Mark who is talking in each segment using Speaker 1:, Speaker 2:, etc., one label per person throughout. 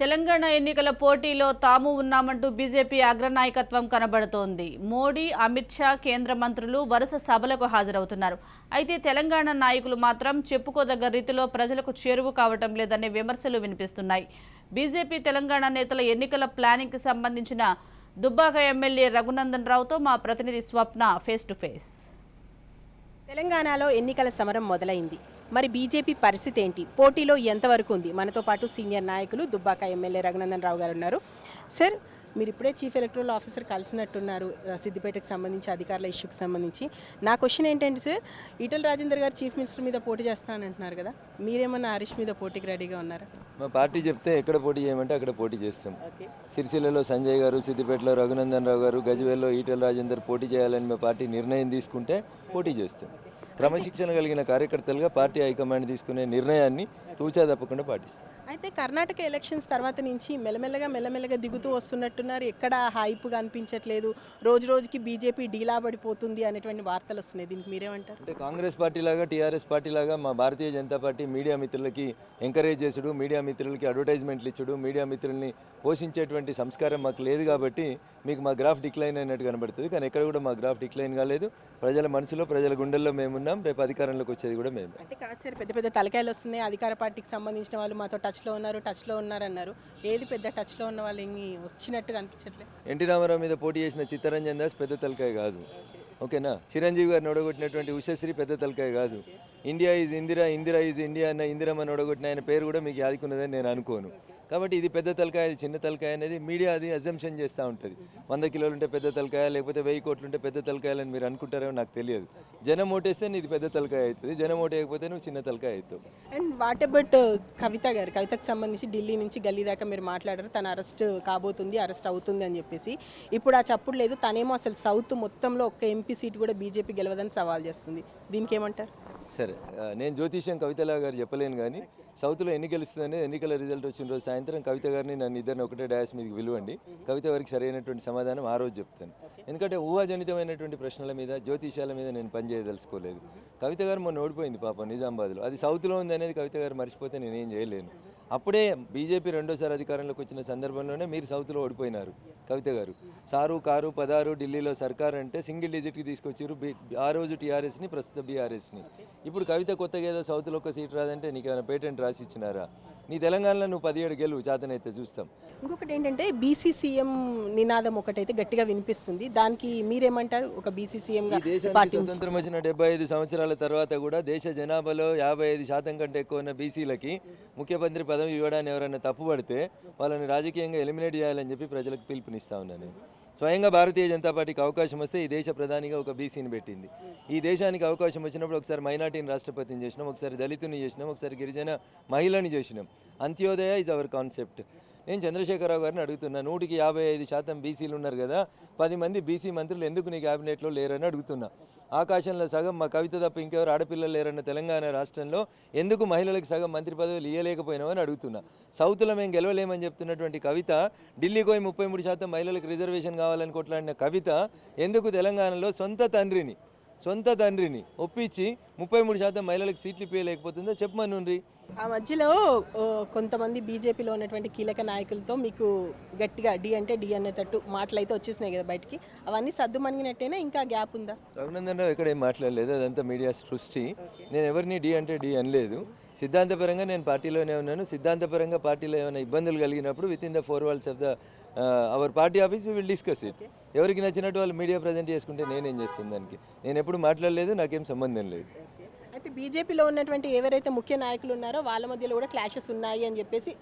Speaker 1: తెలంగాణ ఎన్నికల పోటీలో తాము ఉన్నామంటూ బీజేపీ అగ్రనాయకత్వం కనబడుతోంది. మోడీ అమిత్ షా కేంద్ర మంత్రులు వరుస సభలకు హాజరవుతున్నారు. అయితే తెలంగాణ నాయకులు మాత్రం చెప్పుకోదగ్గ రీతిలో ప్రజలకు చేరువు కావటం లేదనే విమర్శలు వినిపిస్తున్నాయి. బీజేపీ తెలంగాణ నేతల ఎన్నికల ప్లానింగ్కి సంబంధించిన దుబ్బాక ఎమ్మెల్యే రఘునందన్ రావుతో మా ప్రతినిధి స్వప్న ఫేస్ టు ఫేస్
Speaker 2: తెలంగాణలో ఎన్నికల సమరం మొదలైంది. మరి బీజేపీ పరిస్థితి ఏంటి? పోటీలో ఎంతవరకు ఉంది? మనతో పాటు సీనియర్ నాయకులు దుబ్బాక ఎమ్మెల్యే రఘునందన్ రావు గారు ఉన్నారు. సార్ మీరు ఇప్పుడే చీఫ్ ఎలక్టరల్ ఆఫీసర్ కలిసినట్టున్నారు సిద్దిపేటకు సంబంధించి అధికారుల ఇష్యూకి సంబంధించి. నా క్వశ్చన్ ఏంటంటే సార్ ఈటల రాజేందర్ గారు చీఫ్ మినిస్టర్ మీద పోటీ చేస్తానంటున్నారు కదా మీరేమన్నా హరీష్ మీద పోటీకి రెడీగా ఉన్నారా?
Speaker 3: మా పార్టీ చెప్తే ఎక్కడ పోటీ చేయమంటే అక్కడ పోటీ చేస్తాం. సిరిసిల్లలో సంజయ్ గారు సిద్దిపేటలో రఘునందన్ రావు గారు గజ్వేల్లో ఈటెల రాజేందర్ పోటీ చేయాలని మా పార్టీ నిర్ణయం తీసుకుంటే పోటీ చేస్తాం. క్రమశిక్షణ కలిగిన కార్యకర్తలుగా పార్టీ హైకమాండ్ తీసుకునే నిర్ణయాన్ని తూచా తప్పకుండా పాటిస్తాం.
Speaker 2: అయితే కర్ణాటక ఎలక్షన్స్ తర్వాత నుంచి మెల్లమెల్లగా మెల్లమెల్లగా దిగుతూ వస్తున్నట్టున్నారు. ఎక్కడ హైప్ కనిపించట్లేదు. రోజు రోజుకి బీజేపీ డీలా పడిపోతుంది అనేటువంటి వార్తలు వస్తున్నాయి. దీనికి మీరేమంటారు?
Speaker 3: అంటే కాంగ్రెస్ పార్టీ లాగా టీఆర్ఎస్ పార్టీ లాగా మా భారతీయ జనతా పార్టీ మీడియా మిత్రులకి ఎంకరేజ్ చేసుడు మీడియా మిత్రులకి అడ్వర్టైజ్మెంట్లు ఇచ్చుడు మీడియా మిత్రుల్ని పోషించేటువంటి సంస్కారం మాకు లేదు కాబట్టి మీకు మా గ్రాఫ్ డిక్లైన్ అయినట్టు కనబడుతుంది. కానీ ఎక్కడ కూడా మా గ్రాఫ్ డిక్లైన్ కాలేదు. ప్రజల మనసులో ప్రజల గుండెల్లో మేమున్నాం. రేపు అధికారంలోకి వచ్చేది కూడా మేము.
Speaker 2: అంటే కాదు సార్ పెద్ద పెద్ద తలకాయలు వస్తున్నాయి. అధికార పార్టీకి సంబంధించిన వాళ్ళు మాతో టచ్లో ఉన్నారు టచ్లో ఉన్నారు అన్నారు ఏది పెద్ద టచ్లో ఉన్న వాళ్ళు ఏమి వచ్చినట్టు కనిపించట్లేదు
Speaker 3: ఎన్టీ రామారావు మీద పోటీ చేసిన చిత్తరంజన్ దాస్ పెద్ద తలకాయ కాదు. ఓకేనా? చిరంజీవి గారిని ఓడగొట్టినటువంటి ఉషశ్రీ పెద్ద తలకాయ కాదు. India is Indira Indira is India అన్న ఇందిరమ్మని ఒడగొట్టిన ఆయన పేరు కూడా మీకు యాదుకున్నదని నేను అనుకోను. కాబట్టి ఇది పెద్ద తలకాయ ఇది చిన్న తలకాయ అనేది మీడియా అది అజంప్షన్ చేస్తూ ఉంటుంది. వంద కిలోలు ఉంటే పెద్ద తలకాయ లేకపోతే వెయ్యి కోట్లు ఉంటే పెద్ద తలకాయలని మీరు అనుకుంటారేమో నాకు తెలియదు. జనం ఓటేస్తే నీది పెద్ద తలకాయ అవుతుంది. జనం ఓటేయకపోతే నువ్వు చిన్న తలకాయ అవుతావు.
Speaker 2: అండ్ వాట్ అబౌట్ కవిత గారు? కవితకు సంబంధించి ఢిల్లీ నుంచి గల్లీ దాకా మీరు మాట్లాడారు. తన అరెస్ట్ కాబోతుంది అరెస్ట్ అవుతుంది అని చెప్పేసి. ఇప్పుడు ఆ చప్పుడు లేదు. తనేమో అసలు సౌత్ మొత్తంలో ఒక్క ఎంపీ సీట్ కూడా బీజేపీ గెలవదని సవాల్ చేస్తుంది. దీనికి ఏమంటారు?
Speaker 3: సరే నేను జ్యోతిష్యం కవితలా గారు చెప్పలేను కానీ సౌత్లో ఎన్ని గెలుస్తుందనేది ఎన్నికల రిజల్ట్ వచ్చిన రోజు సాయంత్రం కవిత గారిని నన్ను ఇద్దరిని ఒకటే డయాస్ మీదకి విలువండి కవిత వారికి సరైనటువంటి సమాధానం ఆ రోజు చెప్తాను. ఎందుకంటే ఊహాజనితమైనటువంటి ప్రశ్నల మీద జ్యోతిషాల మీద నేను పనిచేయదలుచుకోలేదు కవిత గారు మొన్న ఓడిపోయింది పాపం నిజామాబాద్లో. అది సౌత్లో ఉంది అనేది కవిత గారు మర్చిపోతే నేనేం చేయలేను. అప్పుడే బీజేపీ రెండోసారి అధికారంలోకి వచ్చిన సందర్భంలోనే మీరు సౌత్లో ఓడిపోయినారు కవిత గారు. సారు కారు పదారు ఢిల్లీలో సర్కార్ అంటే సింగిల్ డిజిట్కి తీసుకొచ్చారు ఆ రోజు టీఆర్ఎస్ని ప్రస్తుత బీఆర్ఎస్ని. ఇప్పుడు కవిత కొత్తగా ఏదో సౌత్లో ఒక సీట్ రాదంటే నీకు ఏమైనా పేటెంట్ రాసి ఇచ్చినారా? నీ తెలంగాణలో నువ్వు పదిహేడు గెలువు చేతనైతే చూస్తాం.
Speaker 2: ఇంకొకటి ఏంటంటే బీసీసీఎం నినాదం ఒకటైతే గట్టిగా వినిపిస్తుంది. దానికి మీరేమంటారు? ఒక పార్టీ
Speaker 3: స్వతంత్రం వచ్చిన డెబ్బై ఐదు సంవత్సరాల తర్వాత కూడా దేశ జనాభాలో యాభై ఐదు శాతం కంటే ఎక్కువ ఉన్న బీసీలకి ముఖ్యమంత్రి పదవి ఇవ్వడాన్ని ఎవరైనా తప్పుపడితే వాళ్ళని రాజకీయంగా ఎలిమినేట్ చేయాలని చెప్పి ప్రజలకు పిలుపునిస్తా ఉన్నాను నేను. స్వయంగా భారతీయ జనతా పార్టీకి అవకాశం వస్తే ఈ దేశ ప్రధానిగా ఒక బీసీని పెట్టింది. ఈ దేశానికి అవకాశం వచ్చినప్పుడు ఒకసారి మైనార్టీని రాష్ట్రపతిని చేసినాం ఒకసారి దళితుని చేసినాం ఒకసారి గిరిజన మహిళని చేసినాం. అంత్యోదయ ఇస్ అవర్ కాన్సెప్ట్ నేను చంద్రశేఖరరావు గారిని అడుగుతున్నా నూటికి యాభై ఐదు శాతం బీసీలు ఉన్నారు కదా పది మంది బీసీ మంత్రులు ఎందుకు నీ క్యాబినెట్లో లేరని అడుగుతున్నా. ఆకాశంలో సగం మా కవిత తప్ప ఇంకెవరు ఆడపిల్లలు లేరన్న తెలంగాణ రాష్ట్రంలో ఎందుకు మహిళలకు సగం మంత్రి పదవులు ఇవ్వలేకపోయినామని అడుగుతున్నా. సౌత్లో మేము గెలవలేమని చెప్తున్నటువంటి కవిత ఢిల్లీకి పోయి ముప్పై మూడు శాతం మహిళలకు రిజర్వేషన్ కావాలని కొట్లాడిన కవిత ఎందుకు తెలంగాణలో సొంత తండ్రిని సొంత తండ్రిని ఒప్పించి ముప్పై మూడు శాతం మహిళలకు సీట్లు ఇప్పలేకపోతుందో చెప్పమనుండ్రి
Speaker 2: ఆ మధ్యలో కొంతమంది బీజేపీలో ఉన్నటువంటి కీలక నాయకులతో మీకు గట్టిగా డి అంటే డి అనేటట్టు మాటలు అయితే వచ్చేసినాయి కదా బయటికి. అవన్నీ సర్దుమణిగినట్టేనా? ఇంకా గ్యాప్ ఉందా?
Speaker 3: రఘునందన్ రావు ఎక్కడ ఏం మాట్లాడలేదు అదంతా మీడియా సృష్టి. నేను ఎవరిని డి అంటే డి అనలేదు. సిద్ధాంతపరంగా నేను పార్టీలోనే ఉన్నాను. సిద్ధాంతపరంగా పార్టీలో ఏమైనా ఇబ్బందులు కలిగినప్పుడు within the four walls of the our party office we will discuss it ఎవరికి నచ్చినట్టు వాళ్ళు మీడియా ప్రజెంట్ చేసుకుంటే నేనేం చేస్తాను దానికి? నేను ఎప్పుడు మాట్లాడలేదు నాకేం సంబంధం లేదు.
Speaker 2: అయితే బీజేపీలో ఉన్నటువంటి ఎవరైతే ముఖ్య నాయకులు ఉన్నారో వాళ్ళ మధ్యలో కూడా క్లాషెస్ ఉన్నాయి అని చెప్పేసి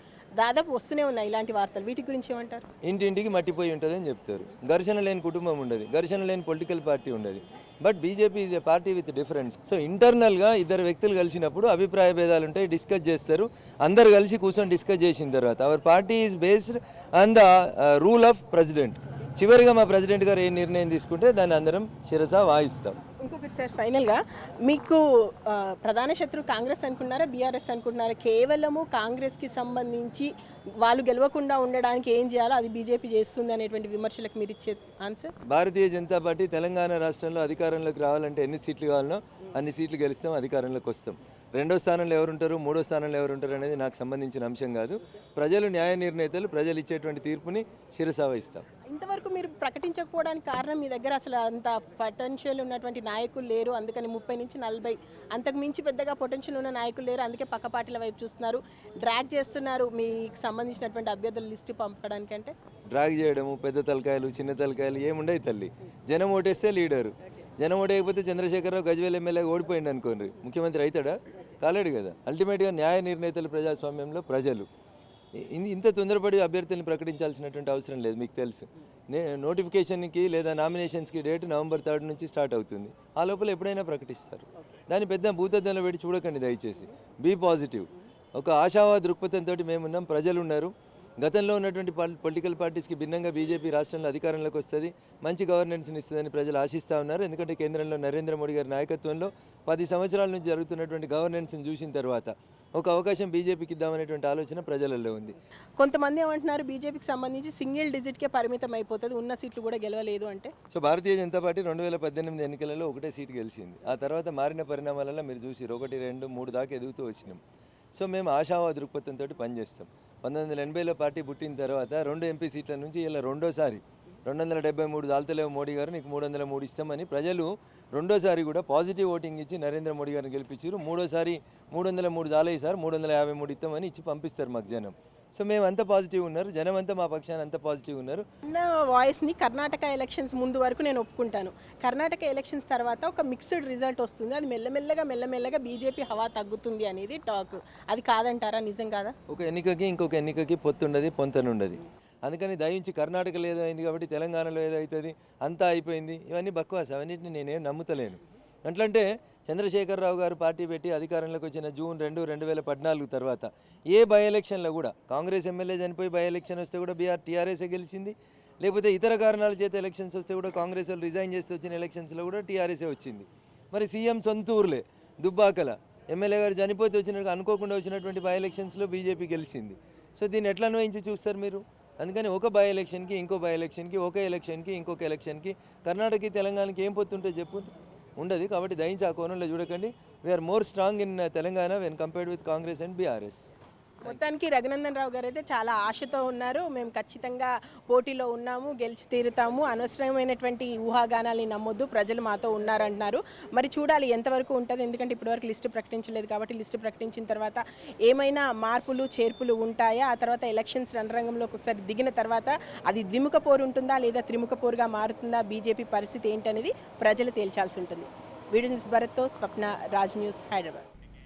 Speaker 2: దాదాపు వస్తూనే ఉన్నాయి ఇలాంటి వార్తలు. వీటి గురించి ఏమంటారు?
Speaker 3: ఇంటింటికి మట్టిపోయి ఉంటుందని చెప్తారు. ఘర్షణ లేని కుటుంబం ఉండదు. ఘర్షణ లేని పొలిటికల్ పార్టీ ఉండదు. But BJP is a party with difference so ఇంటర్నల్గా ఇద్దరు వ్యక్తులు కలిసినప్పుడు అభిప్రాయ భేదాలు ఉంటాయి డిస్కస్ చేస్తారు. అందరు కలిసి కూర్చొని డిస్కస్ చేసిన తర్వాత our party is based on the rule of president చివరిగా మా ప్రెసిడెంట్ గారు ఏ నిర్ణయం తీసుకుంటే దాన్ని అందరం శిరస వాయిస్తాం.
Speaker 2: ఇంకొకటి సార్ ఫైనల్గా మీకు ప్రధాన శత్రువు కాంగ్రెస్ అనుకున్నారా బీఆర్ఎస్ అనుకుంటున్నారా? కేవలము కాంగ్రెస్కి సంబంధించి వాళ్ళు గెలవకుండా ఉండడానికి ఏం చేయాలో అది బీజేపీ చేస్తుంది అనేటువంటి విమర్శలకు మీరు ఇచ్చే ఆన్సర్?
Speaker 3: భారతీయ జనతా పార్టీ తెలంగాణ రాష్ట్రంలో అధికారంలోకి రావాలంటే ఎన్ని సీట్లు కావాలనో అన్ని సీట్లు గెలుస్తాం అధికారంలోకి వస్తాం. రెండో స్థానంలో ఎవరుంటారు మూడో స్థానంలో ఎవరుంటారు అనేది నాకు సంబంధించిన అంశం కాదు. ప్రజలు న్యాయ నిర్ణేతలు ప్రజలు ఇచ్చేటువంటి తీర్పుని శిరసావహిస్తాం.
Speaker 2: ఇంతవరకు మీరు ప్రకటించకపోవడానికి కారణం మీ దగ్గర అసలు అంత పొటెన్షియల్ ఉన్నటువంటి నాయకులు లేరు అందుకని ముప్పై నుంచి నలభై అంతకు మించి పెద్దగా పొటెన్షియల్ ఉన్న నాయకులు లేరు అందుకే పక్క పార్టీల వైపు చూస్తున్నారు. డ్రాగ్ చేస్తున్నారు మీకు సంబంధించినటువంటి అభ్యర్థుల లిస్టు పంపడానికి అంటే?
Speaker 3: డ్రాగ్ చేయడము పెద్ద తలకాయలు చిన్న తలకాయలు ఏముండయి తల్లి. జనం ఓటేస్తే లీడరు. జనం ఓటేయకపోతే చంద్రశేఖరరావు గజ్వేల్ ఎమ్మెల్యే ఓడిపోయింది అనుకోండి. ముఖ్యమంత్రి అవుతాడా? కాలేడు కదా. అల్టిమేట్గా న్యాయ నిర్ణేతలు ప్రజాస్వామ్యంలో ప్రజలు. ఇంత తొందరపడి అభ్యర్థులను ప్రకటించాల్సినటువంటి అవసరం లేదు మీకు తెలుసు. నే నోటిఫికేషన్కి లేదా నామినేషన్స్కి డేట్ నవంబర్ థర్డ్ నుంచి స్టార్ట్ అవుతుంది. ఆ లోపల ఎప్పుడైనా ప్రకటిస్తారు. దాన్ని పెద్ద భూతద్దంలో పెట్టి చూడకండి దయచేసి. Be positive. ఒక ఆశావాద దృక్పథంతో మేమున్నాం ప్రజలు ఉన్నారు గతంలో ఉన్నటువంటి పాల్- పొలిటికల్ పార్టీస్కి భిన్నంగా బీజేపీ రాష్ట్రంలో అధికారంలోకి వస్తుంది. మంచి గవర్నెన్స్ని ఇస్తుందని ప్రజలు ఆశిస్తూ ఉన్నారు. ఎందుకంటే కేంద్రంలో నరేంద్ర మోడీ గారి నాయకత్వంలో పది సంవత్సరాల నుంచి జరుగుతున్నటువంటి గవర్నెన్స్ని చూసిన తర్వాత ఒక అవకాశం బీజేపీకి ఇద్దామనేటువంటి ఆలోచన ప్రజలలో ఉంది.
Speaker 2: కొంతమంది ఏమంటున్నారు బీజేపీకి సంబంధించి సింగిల్ డిజిట్కే పరిమితం అయిపోతుంది. ఉన్న సీట్లు కూడా గెలవలేదు అంటే?
Speaker 3: సో భారతీయ జనతా పార్టీ రెండు వేల పద్దెనిమిది ఎన్నికలలో ఒకటే సీటు గెలిచింది. ఆ తర్వాత మారిన పరిణామాలలో మీరు చూసి ఒకటి రెండు మూడు దాకా ఎదుగుతూ వచ్చినాం. సో మేము ఆశావా దృక్పథంతో పనిచేస్తాం పంతొమ్మిది వందల ఎనభైలో పార్టీ పుట్టిన తర్వాత రెండు ఎంపీ సీట్ల నుంచి ఇలా రెండోసారి రెండు వందల డెబ్బై మూడు దాల్తలేవు మోడీ గారు నీకు మూడు వందల మూడు ఇస్తామని ప్రజలు రెండోసారి కూడా పాజిటివ్ ఓటింగ్ ఇచ్చి నరేంద్ర మోడీ గారిని గెలిపించారు. మూడోసారి మూడు వందల మూడు దాలే సార్ మూడు వందల యాభై మూడు ఇస్తామని ఇచ్చి పంపిస్తారు మాకు జనం. సో మేము అంత పాజిటివ్ ఉన్నారు. జనం అంతా మా పక్షాన అంత పాజిటివ్ ఉన్నారు.
Speaker 2: ఉన్న వాయిస్ని కర్ణాటక ఎలక్షన్స్ ముందు వరకు నేను ఒప్పుకుంటాను. కర్ణాటక ఎలక్షన్స్ తర్వాత ఒక మిక్స్డ్ రిజల్ట్ వస్తుంది. అది మెల్లమెల్లగా మెల్లమెల్లగా బీజేపీ హవా తగ్గుతుంది అనేది టాక్ అది కాదంటారా? నిజం కాదా?
Speaker 3: ఒక ఎన్నికకి ఇంకొక ఎన్నికకి పొత్తుండదు పొంతనుండదు. అందుకని దయించి కర్ణాటకలో ఏదో అయింది కాబట్టి తెలంగాణలో ఏదో అవుతుంది అంతా అయిపోయింది. ఇవన్నీ బక్వాస్ అవన్నిటిని నేనేం నమ్ముతలేను. ఎట్లంటే చంద్రశేఖరరావు గారు పార్టీ పెట్టి అధికారంలోకి వచ్చిన జూన్ రెండు రెండు వేల పద్నాలుగు తర్వాత ఏ బై ఎలక్షన్లో కూడా కాంగ్రెస్ ఎమ్మెల్యే చనిపోయి బై ఎలక్షన్ వస్తే కూడా బీఆర్ టీఆర్ఎస్ఏ గెలిచింది. లేకపోతే ఇతర కారణాల చేత ఎలక్షన్స్ వస్తే కూడా కాంగ్రెస్ వాళ్ళు రిజైన్ చేస్తే వచ్చిన ఎలక్షన్స్లో కూడా టీఆర్ఎస్ఏ వచ్చింది. మరి సీఎం సొంత ఊర్లే దుబ్బాకల ఎమ్మెల్యే గారు చనిపోతే వచ్చిన అనుకోకుండా వచ్చినటువంటి బై ఎలక్షన్స్లో బీజేపీ గెలిచింది. సో దీన్ని ఎట్లా అన్వయించి చూస్తారు మీరు? అందుకని ఒక బై ఎలక్షన్కి ఇంకో బై ఎలక్షన్కి ఒక ఎలక్షన్కి ఇంకొక ఎలక్షన్కి కర్ణాటకకి తెలంగాణకి ఏం పొత్తుంటే చెప్పు. ఉండదు కాబట్టి దయించి ఆ కోణంలో చూడకండి we are more strong in Telangana when compared with Congress and BRS
Speaker 2: మొత్తానికి రఘునందన్ రావు గారు అయితే చాలా ఆశతో ఉన్నారు. మేము ఖచ్చితంగా పోటీలో ఉన్నాము గెలిచి తీరుతాము. అనవసరమైనటువంటి ఊహాగానాల్ని నమ్మొద్దు. ప్రజలు మాతో ఉన్నారంటున్నారు. మరి చూడాలి ఎంతవరకు ఉంటుంది. ఎందుకంటే ఇప్పటివరకు లిస్టు ప్రకటించలేదు కాబట్టి లిస్టు ప్రకటించిన తర్వాత ఏమైనా మార్పులు చేర్పులు ఉంటాయా? ఆ తర్వాత ఎలక్షన్స్ రణరంగంలోకి ఒకసారి దిగిన తర్వాత అది ద్విముఖ పోరు ఉంటుందా? లేదా త్రిముఖ పోరుగా మారుతుందా? బీజేపీ పరిస్థితి ఏంటనేది ప్రజలు తేల్చాల్సి ఉంటుంది. వీడియో న్యూస్ భరత్తో స్వప్న రాజ్ న్యూస్ హైదరాబాద్.